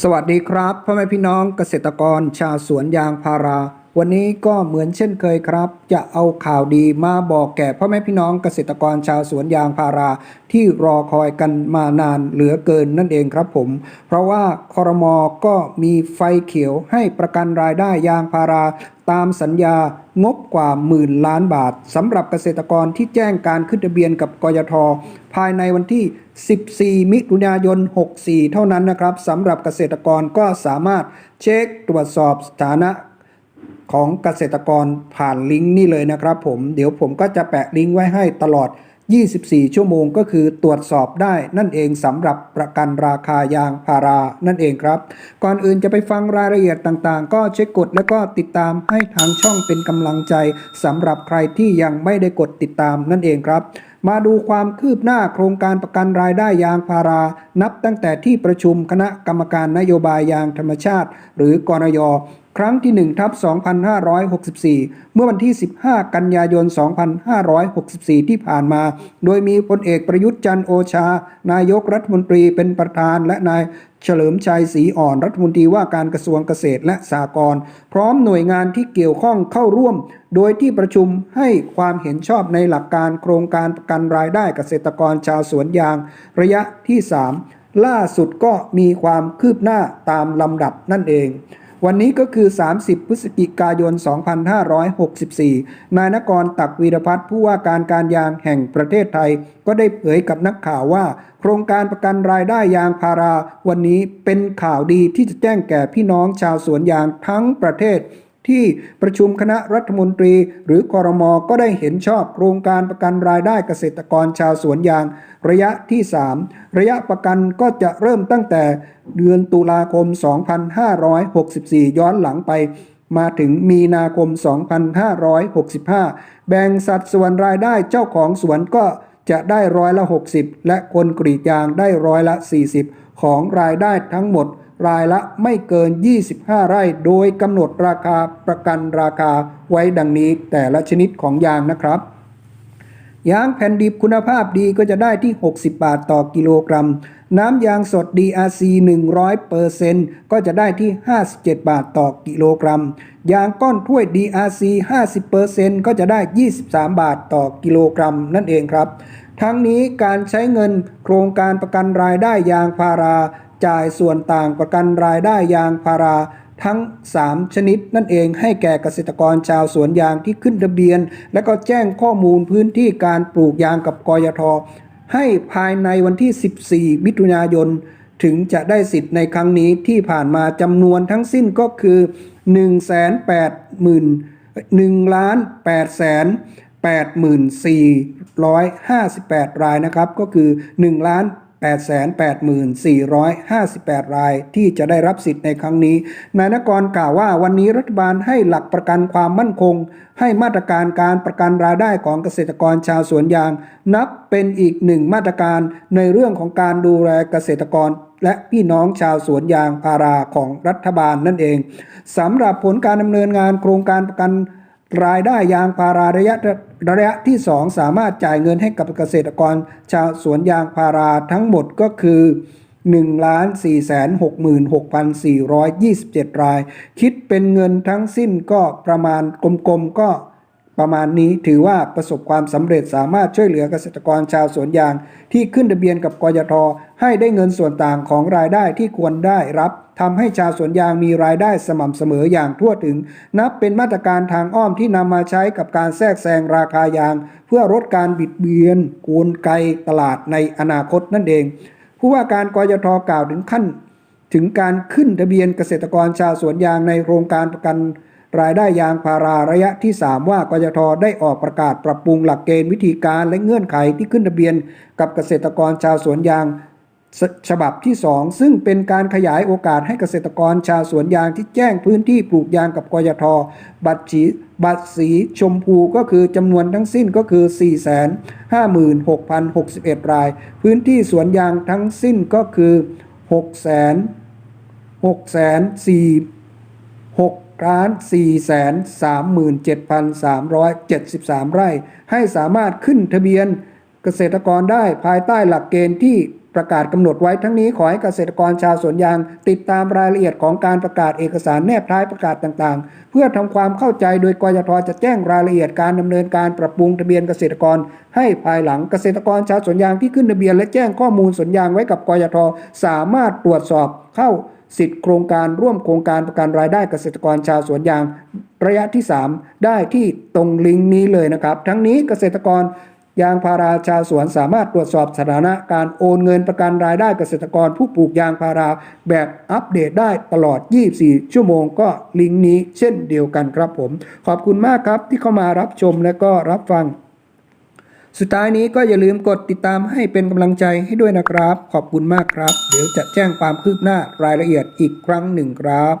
สวัสดีครับพ่อแม่พี่น้องเกษตรกรชาวสวนยางพารา วันนี้ก็เหมือนเช่นเคยครับ จะเอาข่าวดีมาบอกแก่พ่อแม่พี่น้องเกษตรกรชาวสวนยางพาราที่รอคอยกันมานานเหลือเกินนั่นเองครับผม เพราะว่าคอรมอก็มีไฟเขียวให้ประกันรายได้ยางพาราตามสัญญางบกว่าหมื่นล้านบาทสำหรับเกษตรกรที่แจ้งการขึ้นทะเบียนกับกยท ภายในวันที่ 14 มิถุนายน 64 เท่านั้นนะครับสำหรับเกษตรกรก็สามารถเช็คตรวจสอบสถานะ ของเกษตรกรผ่านลิงก์นี่เลยนะครับผม เดี๋ยวผมก็จะแปะลิงก์ไว้ให้ตลอด 24 ชั่วโมงก็คือตรวจสอบได้นั่นเองสำหรับประกันราคายางพารานั่นเองครับ ก่อนอื่นจะไปฟังรายละเอียดต่างๆ ก็เช็คกดแล้วก็ติดตามให้ทางช่องเป็นกำลังใจสำหรับใครที่ยังไม่ได้กดติดตามนั่นเองครับมาดูความคืบหน้าโครงการประกันรายได้ยางพารา นับตั้งแต่ที่ประชุมคณะกรรมการนโยบายยางธรรมชาติ หรือกรย ครั้งที่ 1 ทับ 2564 เมื่อวันที่ 15 กันยายน 2564 ที่ผ่านมา โดยมีพลเอกประยุทธ์จันโอชา นายกรัฐมนตรีเป็นประธานและนายเฉลิมชัยศรีอ่อนรัฐมนตรีว่าการกระทรวงเกษตรและสหกรณ์พร้อมหน่วยงานที่เกี่ยวข้องเข้าร่วม โดยที่ประชุมให้ความเห็นชอบในหลักการโครงการประกันรายได้เกษตรกรชาวสวนยาง ระยะที่ 3 ล่าสุดก็มีความคืบหน้าตามลำดับนั่นเอง วันนี้ก็คือ 30 พฤศจิกายน 2564 นายนกรตักวีรพัฒน์ผู้ว่าการการยางแห่งประเทศไทย ก็ได้เผยกับนักข่าวว่า โครงการประกันรายได้ยางพารา วันนี้เป็นข่าวดีที่จะแจ้งแก่พี่น้องชาวสวนยางทั้งประเทศ ที่ประชุมคณะรัฐมนตรี หรือคอรมอก็ได้เห็นชอบโครงการประกันรายได้เกษตรกรชาวสวนยาง ระยะที่ 3 ระยะประกันก็จะเริ่มตั้งแต่เดือนตุลาคม 2564 ย้อนหลังไปมาถึงมีนาคม 2565 แบ่งสัดส่วนรายได้เจ้าของสวนก็จะได้ร้อยละ 60 และคนกรีดยางได้ร้อยละ 40 ของรายได้ทั้งหมด รายละไม่เกิน 25 ไร่ โดยกำหนดราคาประกันราคาไว้ดังนี้แต่ละชนิดของยางนะครับ ยางแผ่นดิบคุณภาพดีก็จะได้ที่ 60 บาทต่อกิโลกรัม น้ำยางสด DRC 100%ก็จะได้ที่ 57 บาทต่อกิโลกรัม ยางก้อนถ้วย DRC 50%ก็จะได้ 23 บาทต่อกิโลกรัม นั่นเองครับ ทั้งนี้การใช้เงินโครงการประกันรายได้ยางพารา จ่ายส่วนต่างประกันรายได้ยางพาราทั้ง 3 ชนิดนั่นเองให้แก่เกษตรกรชาวสวนยางที่ขึ้นทะเบียน และก็แจ้งข้อมูลพื้นที่การปลูกยางกับกยท ให้ภายในวันที่ 14 มิถุนายน ถึงจะได้สิทธิ์ในครั้งนี้ที่ผ่านมาจำนวนทั้งสิ้นก็คือ 1 8 0 1 8 8 4 5 8 รายนะครับ ก็คือ 1 8 0 0 0 884,58รายที่จะได้รับสิทธิ์ในครั้งนี้ นายนกรกล่าวว่าวันนี้รัฐบาลให้หลักประกันความมั่นคง ให้มาตรการการประกันรายได้ของเกษตรกรชาวสวนยาง นับเป็นอีกหนึ่งมาตรการในเรื่องของการดูแลเกษตรกรและพี่น้องชาวสวนยางพาราของรัฐบาลนั่นเองสำหรับผลการดำเนินงานโครงการประกันรายได้ยางพาราระยะ ระยะที่ 2 สามารถจ่ายเงินให้กับเกษตรกรชาวสวนยางพาราทั้งหมดก็คือ 1 4 6 6 4 2 7 ราย คิดเป็นเงินทั้งสิ้นก็ประมาณกลมๆก็ ประมาณนี้ถือว่าประสบความสำเร็จสามารถช่วยเหลือเกษตรกรชาวสวนยาง ที่ขึ้นทะเบียนกับกยทให้ได้เงินส่วนต่างของรายได้ที่ควรได้รับทำให้ชาวสวนยางมีรายได้สม่ำเสมออย่างทั่วถึง นับเป็นมาตรการทางอ้อมที่นำมาใช้กับการแทรกแซงราคายาง เพื่อลดการบิดเบือนกลไกตลาดในอนาคตนั่นเอง ผู้ว่าการกยทกล่าวถึงขั้น ถึงการขึ้นทะเบียนเกษตรกรชาวสวนยางในโครงการประกัน รายได้ยางพาราระยะที่ 3 ว่ากยทได้ออกประกาศปรับปรุงหลักเกณฑ์วิธีการและเงื่อนไขที่ขึ้นทะเบียน กับเกษตรกรชาวสวนยางฉบับที่ 2 ซึ่งเป็นการขยายโอกาสให้เกษตรกรชาวสวนยางที่แจ้งพื้นที่ปลูกยางกับกยทบัตรสีบัตรสีชมพูก็คือจำนวนทั้งสิ้นก็คือ 456,061 ราย พื้นที่สวนยางทั้งสิ้นก็คือ 6 0 0 0 6 4 6 ล้าน437,373 ไร่ ให้สามารถขึ้นทะเบียนเกษตรกรได้ภายใต้หลักเกณฑ์ที่ประกาศกำหนดไว้ทั้งนี้ขอให้เกษตรกรชาวสวนยาง ติดตามรายละเอียดของการประกาศเอกสารแนบท้ายประกาศต่างๆ เพื่อทำความเข้าใจโดยกยทจะแจ้งรายละเอียดการดำเนินการปรับปรุงทะเบียนเกษตรกร ให้ภายหลังเกษตรกรชาวสวนยางที่ขึ้นทะเบียน และแจ้งข้อมูลสวนยางไว้กับกยทสามารถตรวจสอบเข้า สิทธิโครงการร่วมโครงการประกันรายได้เกษตรกรชาวสวนยาง ระยะที่ 3 ได้ที่ตรงลิงก์นี้เลยนะครับ ทั้งนี้เกษตรกรยางพาราชาวสวนสามารถตรวจสอบสถานะการโอนเงินประกันรายได้เกษตรกรผู้ปลูกยางพาราแบบอัปเดตได้ตลอด 24 ชั่วโมงก็ลิงก์นี้เช่นเดียวกันครับผม ขอบคุณมากครับที่เข้ามารับชมและก็รับฟัง สุดท้ายนี้ก็อย่าลืมกดติดตามให้เป็นกำลังใจให้ด้วยนะครับ ขอบคุณมากครับ เดี๋ยวจะแจ้งความคืบหน้ารายละเอียดอีกครั้งหนึ่งครับ